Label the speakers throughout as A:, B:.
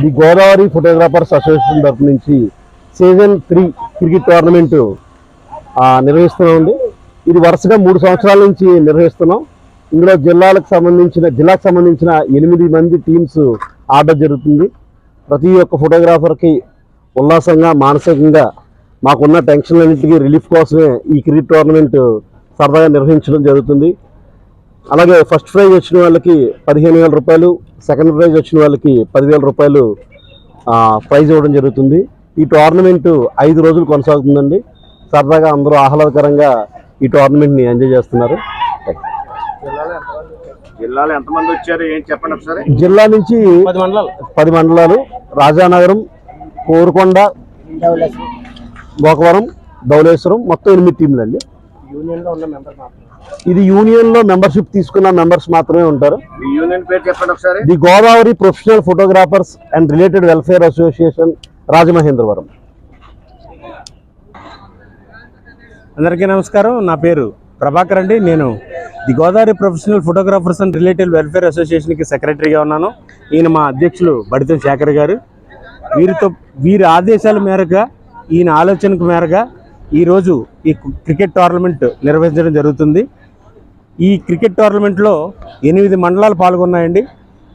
A: The Godavari photographers association తరఫు నుంచి season three cricket tournament నిర్వహిస్తున్నామండి ఇది వరుసగా మూడు సంవత్సరాల నుంచి నిర్వహిస్తున్నాం. ఇందులో జిల్లాలకు సంబంధించిన జిల్లాకు సంబంధించిన ఎనిమిది మంది టీమ్స్ ఆర్డర్ జరుగుతుంది. ప్రతి ఒక్క ఫోటోగ్రాఫర్కి ఉల్లాసంగా మానసికంగా మాకున్న టెన్షన్లన్నింటికి రిలీఫ్ కోసమే ఈ క్రికెట్ టోర్నమెంట్ సరదాగా నిర్వహించడం జరుగుతుంది. అలాగే ఫస్ట్ ప్రైజ్ వచ్చిన వాళ్ళకి పదిహేను వేల రూపాయలు సెకండ్ ప్రైజ్ వచ్చిన వాళ్ళకి పదివేల రూపాయలు ఆ, ప్రైజ్ ఇవ్వడం జరుగుతుంది. ఈ టోర్నమెంట్ ఐదు రోజులు కొనసాగుతుందండి. సరదాగా అందరూ ఆహ్లాదకరంగా ఈ టోర్నమెంట్ని ఎంజాయ్ చేస్తున్నారు.
B: జిల్లాలో ఎంతమంది వచ్చారు? ఏం చెప్పండి ఒకసారి.
A: జిల్లా నుంచి
B: పది మండలాలు.
A: పది మండలాలు. రాజానగరం కోరుకొండ గోకవరం ధవళేశ్వరం మొత్తం ఎనిమిది టీంలు అండి
B: యూనియన్లో ఉన్న మెంబర్
A: ఇది మెంబర్షిప్ తీసుకున్న మెంబర్స్ మాత్రమే ఉంటారు.
B: మీ యూనియన్ పేరు చెప్పండి ఒకసారి.
A: The Godavari professional photographers and related welfare association Rajamahendravaram.
C: అందరికీ నమస్కారం. నా పేరు ప్రభాకర్ అండి. నేను the Godavari professional photographers and relative welfare అసోసియేషన్కి సెక్రటరీగా ఉన్నాను. ఈయన మా అధ్యక్షులు బడితం శేఖర్ గారు. వీరితో వీరి ఆదేశాల మేరగా ఈయన ఆలోచనకు మేరగా ఈరోజు ఈ క్రికెట్ టోర్నమెంట్ నిర్వహించడం జరుగుతుంది. ఈ క్రికెట్ టోర్నమెంట్లో ఎనిమిది మండలాలు పాల్గొన్నాయండి.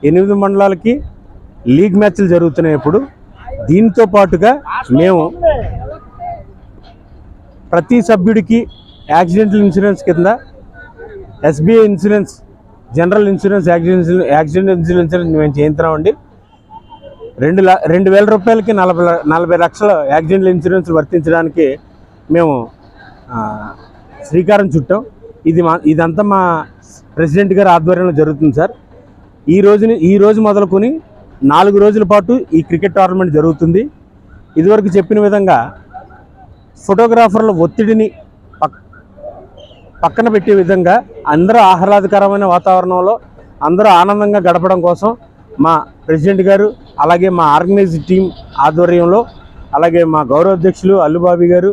C: ఎనిమిది మండలాలకి లీగ్ మ్యాచ్లు జరుగుతున్నాయి ఇప్పుడు. దీంతో పాటుగా మేము ప్రతి సభ్యుడికి యాక్సిడెంటల్ ఇన్సూరెన్స్ కింద SBI insurance general insurance accident accident insurance మేము చేయించామండి రెండు ల రెండు వేల రూపాయలకి నలభై నలభై లక్షల యాక్సిడెంటల్ ఇన్సూరెన్స్ వర్తించడానికి మేము శ్రీకారం చుట్టాం. ఇది మా ఇదంతా మా ప్రెసిడెంట్ గారి ఆధ్వర్యంలో జరుగుతుంది సార్. ఈ రోజుని ఈ రోజు మొదలుకొని నాలుగు రోజుల పాటు ఈ క్రికెట్ టోర్నమెంట్ జరుగుతుంది. ఇదివరకు చెప్పిన విధంగా ఫోటోగ్రాఫర్ల ఒత్తిడిని పక్కన పెట్టే విధంగా అందరూ ఆహ్లాదకరమైన వాతావరణంలో అందరూ ఆనందంగా గడపడం కోసం మా ప్రెసిడెంట్ గారు అలాగే మా ఆర్గనైజ్ టీం ఆధ్వర్యంలో అలాగే మా గౌరవ అధ్యక్షులు అల్లుబాబి గారు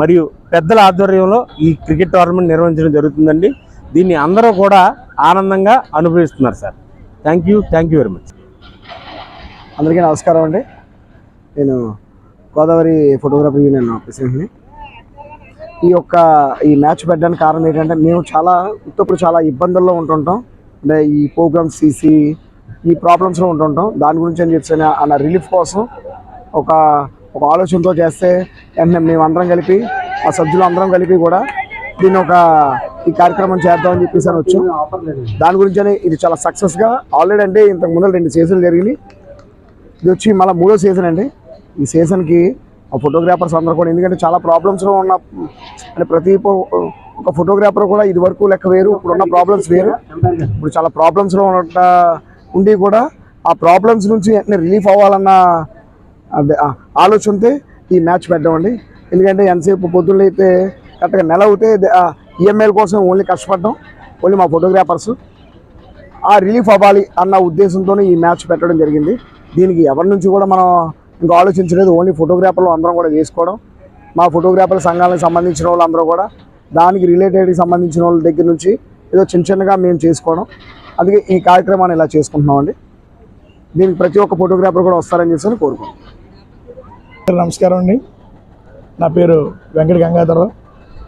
C: మరియు పెద్దల ఆధ్వర్యంలో ఈ క్రికెట్ టోర్నమెంట్ నిర్వహించడం జరుగుతుందండి. దీన్ని అందరూ కూడా ఆనందంగా అనుభవిస్తున్నారు sir. Thank you thank you very much
D: అందరికీ నమస్కారం అండి. నేను గోదావరి ఫోటోగ్రఫీ యూనియన్ ప్రెసిడెంట్ని. ఈ యొక్క ఈ మ్యాచ్ పెట్టడానికి కారణం ఏంటంటే మేము చాలా ఇప్పుడు చాలా ఇబ్బందుల్లో ఉంటుంటాం. అంటే ఈ ప్రోగ్రామ్స్ తీసి ఈ ప్రాబ్లమ్స్లో ఉంటుంటాం. దాని గురించి అని చెప్పి అన్న రిలీఫ్ కోసం ఒక ఒక ఆలోచనతో చేస్తే వెంటనే మేము అందరం కలిపి ఆ సభ్యులు అందరం కలిపి కూడా దీన్ని ఒక ఈ కార్యక్రమం చేద్దామని చెప్పేసి అని వచ్చాం. దాని గురించి అని ఇది చాలా సక్సెస్గా ఆల్రెడీ అంటే ఇంతకు ముందు రెండు సీజన్లు జరిగినాయి. ఇది వచ్చి మళ్ళీ మూడో సీజన్ అండి. ఈ సీజన్కి ఆ ఫోటోగ్రాఫర్స్ అందరూ కూడా ఎందుకంటే చాలా ప్రాబ్లమ్స్లో ఉన్న అంటే ప్రతి ఒక ఫోటోగ్రాఫర్ కూడా ఇది వరకు లెక్క వేరు ఇప్పుడు ఉన్న ప్రాబ్లమ్స్ వేరు. ఇప్పుడు చాలా ప్రాబ్లమ్స్లో ఉన్న ఉండి కూడా ఆ ప్రాబ్లమ్స్ నుంచి వెంటనే రిలీఫ్ అవ్వాలన్న ఆలోచనతో ఈ మ్యాచ్ పెట్టామండి ఎందుకంటే ఎంతసేపు పొద్దున్న అయితే కరెక్ట్గా నెల అవుతే ఈఎంఐల కోసం ఓన్లీ కష్టపడ్డాం. ఓన్లీ మా ఫోటోగ్రాఫర్స్. ఆ రిలీఫ్ అవ్వాలి అన్న ఉద్దేశంతో ఈ మ్యాచ్ పెట్టడం జరిగింది. దీనికి ఎవరి నుంచి కూడా మనం ఇంకా ఆలోచించలేదు. ఓన్లీ ఫోటోగ్రాఫర్లు అందరం కూడా చేసుకోవడం. మా ఫోటోగ్రాఫర్ సంఘాలకు సంబంధించిన వాళ్ళు అందరూ కూడా దానికి రిలేటెడ్కి సంబంధించిన వాళ్ళ దగ్గర నుంచి ఏదో చిన్న చిన్నగా మేము చేసుకోవడం. అందుకే ఈ కార్యక్రమాన్ని ఇలా చేసుకుంటున్నామండి దీనికి ప్రతి ఒక్క ఫోటోగ్రాఫర్ కూడా వస్తారని చెప్పి కోరుకుంటున్నాం.
E: నమస్కారం అండి. నా పేరు వెంకట గంగాధరరావు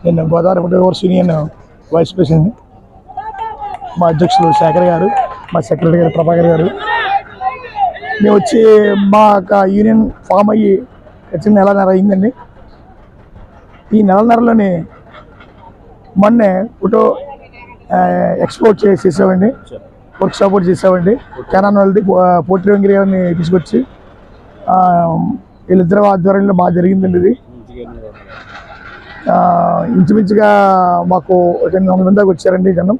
E: నేను Godavari photographers union vice president మా అధ్యక్షులు శేఖర్ గారు మా సెక్రటరీ గారు ప్రభాకర్ గారు. మేము వచ్చి మా యొక్క యూనియన్ ఫామ్ అయ్యి వచ్చిన నెలన్నర అయిందండి. ఈ నెలన్నరలోనే మొన్నే ఫోటో ఎక్స్పోర్ట్ చేసేసామండి వర్క్ షాప్ కూడా చేసామండి. కెనాన్ వాళ్ళది పోటీ వెంకయ్య గారిని తీసుకొచ్చి వీళ్ళిద్దరు ఆధ్వర్యంలో బాగా జరిగిందండి ఇది. ఇంచుమించుగా మాకు ఒక ఎనిమిది వందల మంది దాకా వచ్చారండి జనం.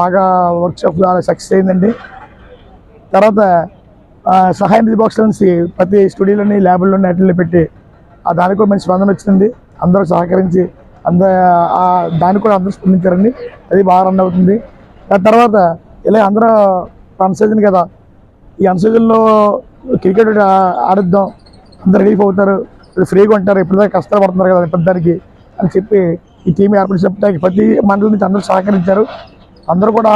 E: బాగా వర్క్షాప్ సక్సెస్ అయిందండి. తర్వాత సహాయ నిధి బాక్స్ నుంచి ప్రతి స్టూడియోలోని ల్యాబ్లోని వాటిల్లో పెట్టి ఆ దానికి కూడా మంచి స్పందన వచ్చింది అందరూ సహకరించి అంద దానికి కూడా అందరూ స్పందించారండి. అది బాగా రన్ అవుతుంది. దాని తర్వాత ఇలా అందరూ అన్సీజన్ కదా. ఈ అన్సీజన్లో క్రికెట్ ఆడిద్దాం. రిలీఫ్ అవుతారు ఫ్రీగా ఉంటారు. ఇప్పటిదాకా కష్టాలు పడుతున్నారు కదా ఇప్పటిదానికి అని చెప్పి ఈ టీం ఏర్పాటు చెప్పడానికి ప్రతి మండలి నుంచి అందరూ సహకరించారు. అందరూ కూడా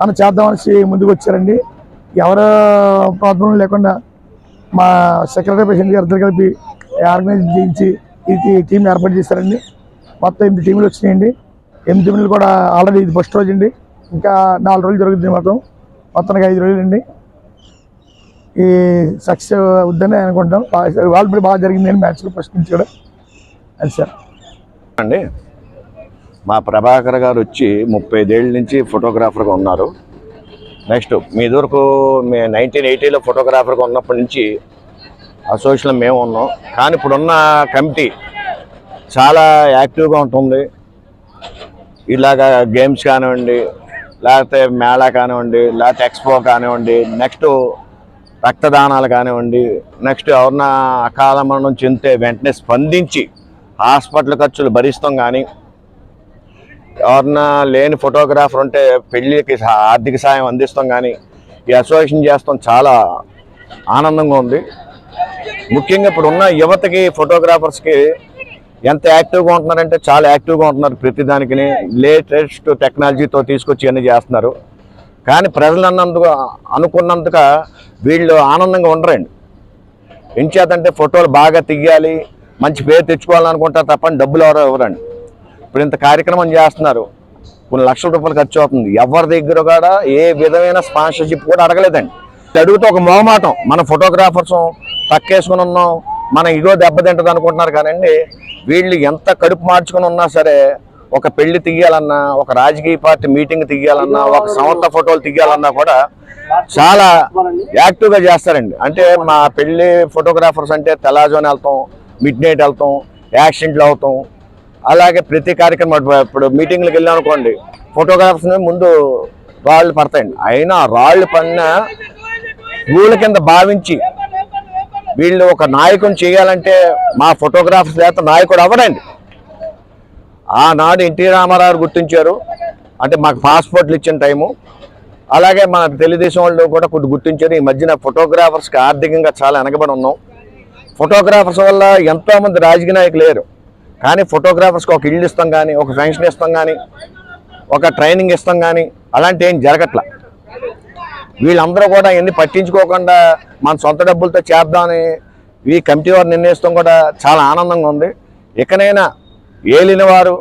E: మనం చేద్దామనేసి ముందుకు వచ్చారండి. ఎవరు ప్రాబ్లం లేకుండా మా సెక్రటరీ ప్రెసిడెంట్ గారు ఇద్దరు కలిపి ఆర్గనైజ్ చేయించి ఈ టీం ఏర్పాటు చేశారండి. మొత్తం ఎనిమిది టీంలు వచ్చినాయండి. ఎనిమిది టీంలు కూడా ఆల్రెడీ ఇది ఫస్ట్ రోజు అండి ఇంకా నాలుగు రోజులు జరుగుతుంది మొత్తం. మొత్తానికి ఐదు రోజులు అండి ఈ సక్సెస్ అవుద్దని అనుకుంటాం వాళ్ళు కూడా బాగా జరిగింది మ్యాచ్లో ఫస్ట్ నుంచి కూడా అది సార్
B: అండి మా ప్రభాకర్ గారు వచ్చి ముప్పై ఐదేళ్ళ నుంచి ఫోటోగ్రాఫర్గా ఉన్నారు. నెక్స్ట్ మీ వరకు మే నైన్టీన్ ఎయిటీలో ఫోటోగ్రాఫర్గా ఉన్నప్పటి నుంచి అసోసియేషన్ మేము ఉన్నాం. కానీ ఇప్పుడున్న కమిటీ చాలా యాక్టివ్గా ఉంటుంది. ఇలాగా గేమ్స్ కానివ్వండి లేకపోతే మేళా కానివ్వండి లేకపోతే ఎక్స్పో కానివ్వండి నెక్స్ట్ రక్తదానాలు కానివ్వండి నెక్స్ట్ ఎవరన్నా అకాల మరణం చెందితే వెంటనే స్పందించి హాస్పిటల్ ఖర్చులు భరిస్తాం కానీ ఎవరన్నా లేని ఫోటోగ్రాఫర్ ఉంటే పెళ్ళికి ఆర్థిక సాయం అందిస్తాం కానీ ఈ అసోసియేషన్ చేస్తాం చాలా ఆనందంగా ఉంది. ముఖ్యంగా ఇప్పుడు ఉన్న యువతకి ఫోటోగ్రాఫర్స్కి ఎంత యాక్టివ్గా ఉంటున్నారంటే చాలా యాక్టివ్గా ఉంటున్నారు ప్రతిదానికి లేటెస్ట్ టెక్నాలజీతో తీసుకొచ్చి అన్నీ చేస్తున్నారు. కానీ ప్రజలు అన్నందుకు అనుకున్నందుగా వీళ్ళు ఆనందంగా ఉండరండి. ఎంచేతంటే ఫోటోలు బాగా తీయాలి మంచి పేరు తెచ్చుకోవాలనుకుంటారు తప్పని డబ్బులు ఎవరు ఇవ్వరండి. ఇప్పుడు ఇంత కార్యక్రమం చేస్తున్నారు కొన్ని లక్షల రూపాయలు ఖర్చు అవుతుంది. ఎవరి దగ్గర కూడా ఏ విధమైన స్పాన్సర్షిప్ కూడా అడగలేదండి. అడిగితే ఒక మొహమాటం మన ఫోటోగ్రాఫర్స్ తక్కేసుకుని ఉన్నాం మన ఇగో దెబ్బతింటది అనుకుంటున్నారు కానండి వీళ్ళు ఎంత కడుపు మార్చుకుని ఉన్నా సరే ఒక పెళ్ళి తీయాలన్నా ఒక రాజకీయ పార్టీ మీటింగ్ తీయాలన్నా ఒక సంస్థ ఫోటోలు తీయాలన్నా కూడా చాలా యాక్టివ్గా చేస్తారండి. అంటే మా పెళ్ళి ఫోటోగ్రాఫర్స్ అంటే తెల్లాజోని వెళ్తాం మిడ్ నైట్ వెళ్తాం యాక్సిడెంట్లు అవుతాం. అలాగే ప్రతి కార్యక్రమం ఇప్పుడు- మీటింగ్లకు వెళ్ళాం అనుకోండి ఫోటోగ్రాఫర్స్ ముందు రాళ్ళు పడతాయండి. అయినా రాళ్ళు పడిన ఊళ్ళ కింద భావించి వీళ్ళు ఒక నాయకుని చేయాలంటే మా ఫోటోగ్రాఫర్స్ చేత నాయకుడు అవ్వడండి. ఆనాడు ఎన్టీ రామారావు గుర్తించారు. అంటే మాకు పాస్పోర్ట్లు ఇచ్చిన టైము. అలాగే మన తెలుగుదేశం వాళ్ళు కూడా కొన్ని గుర్తించారు. ఈ మధ్యన ఫోటోగ్రాఫర్స్కి ఆర్థికంగా చాలా వెనకబడి ఉన్నాం. ఫోటోగ్రాఫర్స్ వల్ల ఎంతోమంది రాజకీయ నాయకులు లేరు. కానీ ఫోటోగ్రాఫర్స్కి ఒక ఇల్లు ఇస్తాం కానీ ఒక పెన్షన్ ఇస్తాం కానీ ఒక ట్రైనింగ్ ఇస్తాం కానీ అలాంటి ఏం జరగట్లా. వీళ్ళందరూ కూడా ఎన్ని పట్టించుకోకుండా మన సొంత డబ్బులతో చేద్దామని ఈ కమిటీ వారు నిర్ణయిస్తాం కూడా చాలా ఆనందంగా ఉంది. ఇకనైనా ఏలిన వారు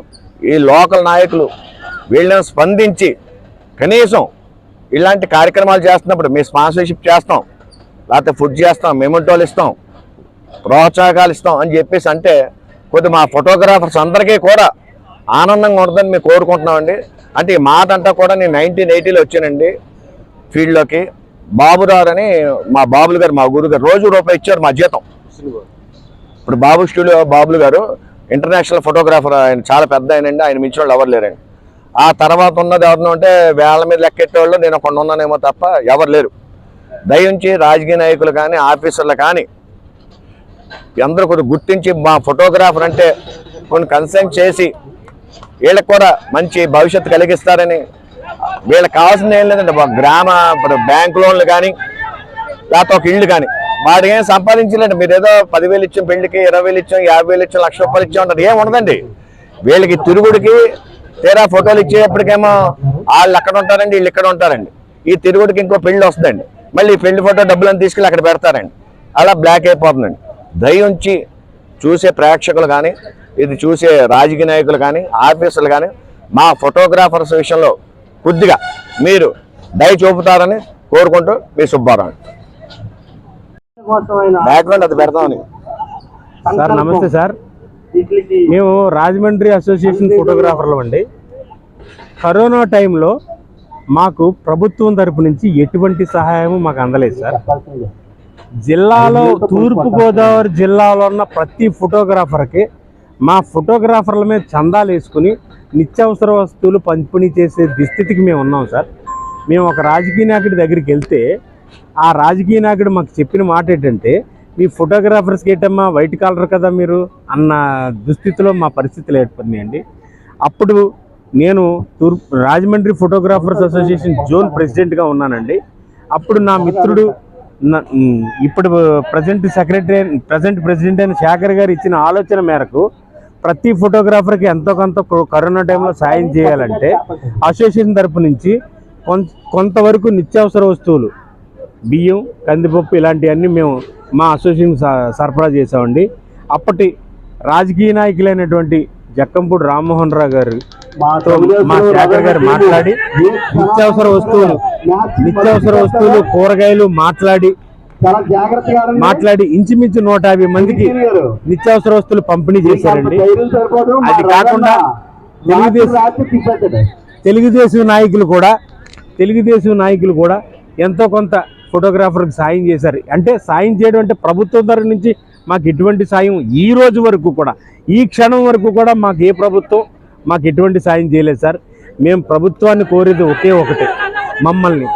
B: ఈ లోకల్ నాయకులు వీళ్ళని స్పందించి కనీసం ఇలాంటి కార్యక్రమాలు చేస్తున్నప్పుడు మీ స్పాన్సర్షిప్ చేస్తాం లేకపోతే ఫుడ్ చేస్తాం మెమెంటోలు ఇస్తాం ప్రోత్సాహకాలు ఇస్తాం అని చెప్పేసి అంటే కొద్ది మా ఫోటోగ్రాఫర్స్ అందరికీ కూడా ఆనందంగా ఉంటుందని మేము కోరుకుంటున్నామండి. అంటే ఈ మాట అంతా కూడా నేను నైన్టీన్ ఎయిటీలో వచ్చానండి ఫీల్డ్లోకి. బాబురావు అని మా బాబులు గారు మా గురువు గారు రోజు రూపాయి ఇచ్చారు మా జీతం. ఇప్పుడు బాబు స్టూడియో బాబులు గారు ఇంటర్నేషనల్ ఫోటోగ్రాఫర్ ఆయన చాలా పెద్ద ఆయనండి. ఆయన మించిన వాళ్ళు ఎవరు లేరండి. ఆ తర్వాత ఉన్నది ఎవరినో అంటే వేళ్ళ మీద లెక్కెట్టేవాళ్ళు నేను కొన్ని ఉన్నానేమో తప్ప ఎవరు లేరు. దయించి రాజకీయ నాయకులు కానీ ఆఫీసర్లు కానీ అందరూ కొద్దిగా గుర్తించి మా ఫోటోగ్రాఫర్ అంటే కొన్ని కన్సల్ట్ చేసి వీళ్ళకి కూడా మంచి భవిష్యత్తు కలిగిస్తారని వీళ్ళకి కావాల్సింది ఏం లేదండి. గ్రామ ఇప్పుడు బ్యాంక్ లోన్లు కానీ లేకపోతే ఒక ఇల్లు కానీ వాడికి ఏం సంపాదించలేండి. మీరు ఏదో పదివేలు ఇచ్చాం పెళ్ళికి ఇరవై వేలు ఇచ్చాం యాభై వేలు ఇచ్చాం లక్ష రూపాయలు ఇచ్చాం అంటారు. ఏం ఉండదండి వీళ్ళకి తిరుగుడికి తీరా ఫోటోలు ఇచ్చేప్పటికేమో వాళ్ళు అక్కడ ఉంటారండి వీళ్ళు ఇక్కడ ఉంటారండి. ఈ తిరుగుడికి ఇంకో పెళ్ళి వస్తుందండి. మళ్ళీ ఈ పెళ్ళి ఫోటో డబ్బులను తీసుకెళ్ళి అక్కడ పెడతారండి. అలా బ్లాక్ అయిపోతుందండి. దయ ఉంచి చూసే ప్రేక్షకులు కానీ ఇది చూసే రాజకీయ నాయకులు కానీ ఆఫీసర్లు కానీ మా ఫోటోగ్రాఫర్స్ విషయంలో కొద్దిగా మీరు దయ చూపుతారని కోరుకుంటూ మీ సుబ్బారావు. బ్యాక్గ్రౌండ్ అది పెడతామని
C: సార్ నమస్తే సార్. మేము రాజమండ్రి అసోసియేషన్ ఫోటోగ్రాఫర్లు అండి. కరోనా టైంలో మాకు ప్రభుత్వం తరపు నుంచి ఎటువంటి సహాయం మాకు అందలేదు సార్. జిల్లాలో తూర్పు గోదావరి జిల్లాలో ఉన్న ప్రతి ఫోటోగ్రాఫర్కి మా ఫోటోగ్రాఫర్ల మీద చందాలు వేసుకుని నిత్యావసర వస్తువులు పంపిణీ చేసే దుస్థితికి మేము ఉన్నాం సార్. మేము ఒక రాజకీయ నాయకుడి దగ్గరికి వెళ్తే ఆ రాజకీయ నాయకుడు మాకు చెప్పిన మాట ఏంటంటే మీ ఫోటోగ్రాఫర్స్కి ఏంటమ్మా వైట్ కాలర్ కదా మీరు? అన్న దుస్థితిలో మా పరిస్థితులు ఏర్పడినాయండి. అప్పుడు నేను తూర్పు రాజమండ్రి ఫోటోగ్రాఫర్స్ అసోసియేషన్ జోన్ ప్రెసిడెంట్గా ఉన్నానండి. అప్పుడు నా మిత్రుడు ఇప్పుడు ప్రజెంట్ సెక్రటరీ ప్రజెంట్ ప్రెసిడెంట్ అయిన శేఖర్ గారు ఇచ్చిన ఆలోచన మేరకు ప్రతి ఫోటోగ్రాఫర్కి ఎంతో కొంత కరోనా టైంలో సాయం చేయాలంటే అసోసియేషన్ తరపు నుంచి కొం- కొంతవరకు నిత్యావసర వస్తువులు బియ్యం కందిపప్పు ఇలాంటివన్నీ మేము మా అసోసియేషన్ సరఫరా చేసామండి అప్పటి రాజకీయ నాయకులైనటువంటి జక్కంపూడి రామ్మోహన్ రావు గారు తో మా శేఖర్ గారు మాట్లాడి నిత్యావసర వస్తువులు నిత్యావసర వస్తువులు కూరగాయలు మాట్లాడి మాట్లాడి ఇంచుమించు నూట యాభై మందికి నిత్యావసర వస్తువులు పంపిణీ చేశారండి. అది కాకుండా తెలుగుదేశం తెలుగుదేశం నాయకులు కూడా తెలుగుదేశం నాయకులు కూడా ఎంతో కొంత ఫోటోగ్రాఫర్కి సాయం చేశారు. అంటే సాయం చేయడం అంటే ప్రభుత్వం తరఫు నుంచి మాకు ఎటువంటి సాయం ఈ రోజు వరకు కూడా ఈ క్షణం వరకు కూడా మాకు ఏ ప్రభుత్వం మాకు ఎటువంటి సాయం చేయలేదు సార్. మేము ప్రభుత్వాన్ని కోరేది ఒకే ఒకటి మమ్మల్ని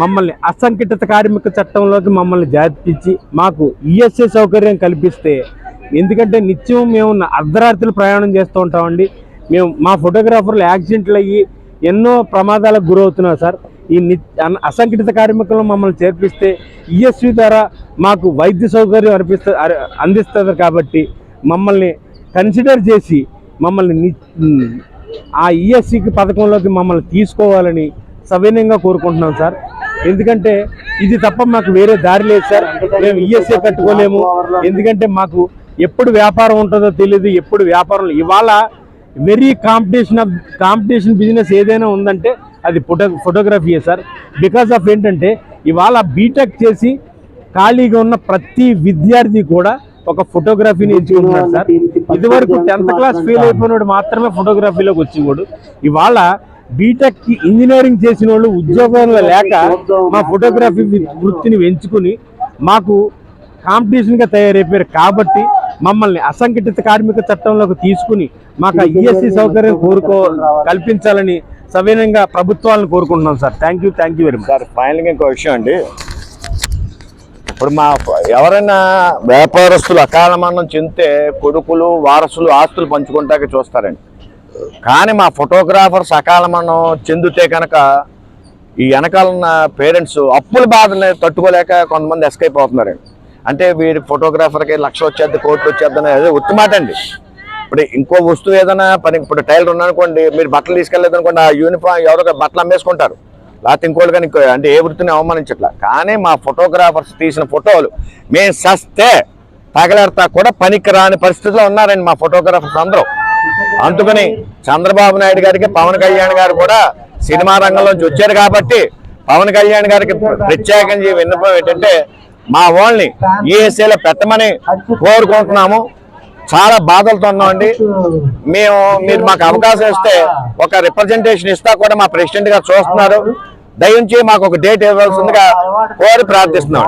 C: మమ్మల్ని అసంఘటిత కార్మిక చట్టంలోకి మమ్మల్ని జాతిపించి మాకు ఈఎస్ఐ సౌకర్యం కల్పిస్తే ఎందుకంటే నిత్యం మేము అర్ధరాత్రులు ప్రయాణం చేస్తూ ఉంటామండి. మేము మా ఫోటోగ్రాఫర్లు యాక్సిడెంట్లు అయ్యి ఎన్నో ప్రమాదాలకు గురవుతున్నారు సార్. ఈ అసంఘటిత కార్మికులను మమ్మల్ని చేర్పిస్తే ఈఎస్వి ద్వారా మాకు వైద్య సౌకర్యం అర్పిస్త అందిస్తుంది కాబట్టి మమ్మల్ని కన్సిడర్ చేసి మమ్మల్ని ఆ ఈఎస్సికి పథకంలోకి మమ్మల్ని తీసుకోవాలని సవినయంగా కోరుకుంటున్నాం సార్. ఎందుకంటే ఇది తప్ప మాకు వేరే దారి లేదు సార్. మేము ఈఎస్ఏ కట్టుకోలేము. ఎందుకంటే మాకు ఎప్పుడు వ్యాపారం ఉంటుందో తెలియదు ఎప్పుడు వ్యాపారం ఇవాళ very competition of competition business ఏదైనా ఉందంటే అది ఫోటో ఫోటోగ్రఫీయే సార్. బికాస్ ఆఫ్ ఏంటంటే ఇవాళ బీటెక్ చేసి ఖాళీగా ఉన్న ప్రతి విద్యార్థి కూడా ఒక ఫోటోగ్రఫీని ఎంచుకుంటున్నాడు సార్. ఇదివరకు టెన్త్ క్లాస్ ఫెయిల్ అయిపోయినోడు మాత్రమే ఫోటోగ్రఫీలోకి వచ్చేవాడు ఇవాళ బీటెక్కి ఇంజనీరింగ్ చేసిన వాళ్ళు ఉద్యోగంలో లేక మా ఫోటోగ్రఫీ వృత్తిని ఎంచుకుని మాకు కాంపిటీషన్గా తయారైపోయారు. కాబట్టి మమ్మల్ని అసంఘటిత కార్మిక చట్టంలోకి తీసుకుని మాకు ఈఎస్సీ సౌకర్యం కోరుకో కల్పించాలని సవినంగా ప్రభుత్వాలను కోరుకుంటున్నాం sir. Thank you thank you very much
B: sir ఫైనల్గా ఇంకో విషయం అండి. ఇప్పుడు మా ఎవరైనా వ్యాపారస్తులు అకాల మరణం చెందితే కొడుకులు వారసులు ఆస్తులు పంచుకుంటాకే చూస్తారండి. కానీ మా ఫోటోగ్రాఫర్స్ అకాల మరణం చెందితే కనుక ఈ వెనకాల ఉన్న పేరెంట్స్ అప్పుల బాధని తట్టుకోలేక కొంతమంది ఎస్కేప్ అవుతున్నారండి. అంటే వీడి ఫోటోగ్రాఫర్కి లక్ష వచ్చేది కోట్లు వచ్చేది అనేది ఉత్తమాట అండి. ఇప్పుడు ఇంకో వస్తువు ఏదైనా పని ఇప్పుడు టైలర్ ఉన్నానుకోండి మీరు బట్టలు తీసుకెళ్ళలేదు అనుకోండి ఆ యూనిఫామ్ ఎవరో బట్టలు అమ్మేసుకుంటారు. లేకపోతే ఇంకోళ్ళు కానీ ఇంకో అంటే ఏ వృత్తిని అవమానించట్లా. కానీ మా ఫోటోగ్రాఫర్స్ తీసిన ఫోటోలు మేము సస్తే తగలేడతా కూడా పనికి రాని పరిస్థితిలో ఉన్నారండి మా ఫోటోగ్రాఫర్స్ అందరూ. అందుకని చంద్రబాబు నాయుడు గారికి పవన్ కళ్యాణ్ గారు కూడా సినిమా రంగంలోంచి వచ్చారు కాబట్టి పవన్ కళ్యాణ్ గారికి ప్రత్యేకంగా విన్నపం ఏంటంటే మా వాళ్ళని ఈఎస్ఏలో పెట్టమని కోరుకుంటున్నాము. చాలా బాధలతో ఉన్నామండి. మేము మీరు మాకు అవకాశం ఇస్తే ఒక రిప్రజెంటేషన్ ఇస్తా కూడా మా ప్రెసిడెంట్ గారు చూస్తున్నారు. దయించి మాకు ఒక డేట్ ఇవ్వాల్సిందిగా కోరి ప్రార్థిస్తున్నాం.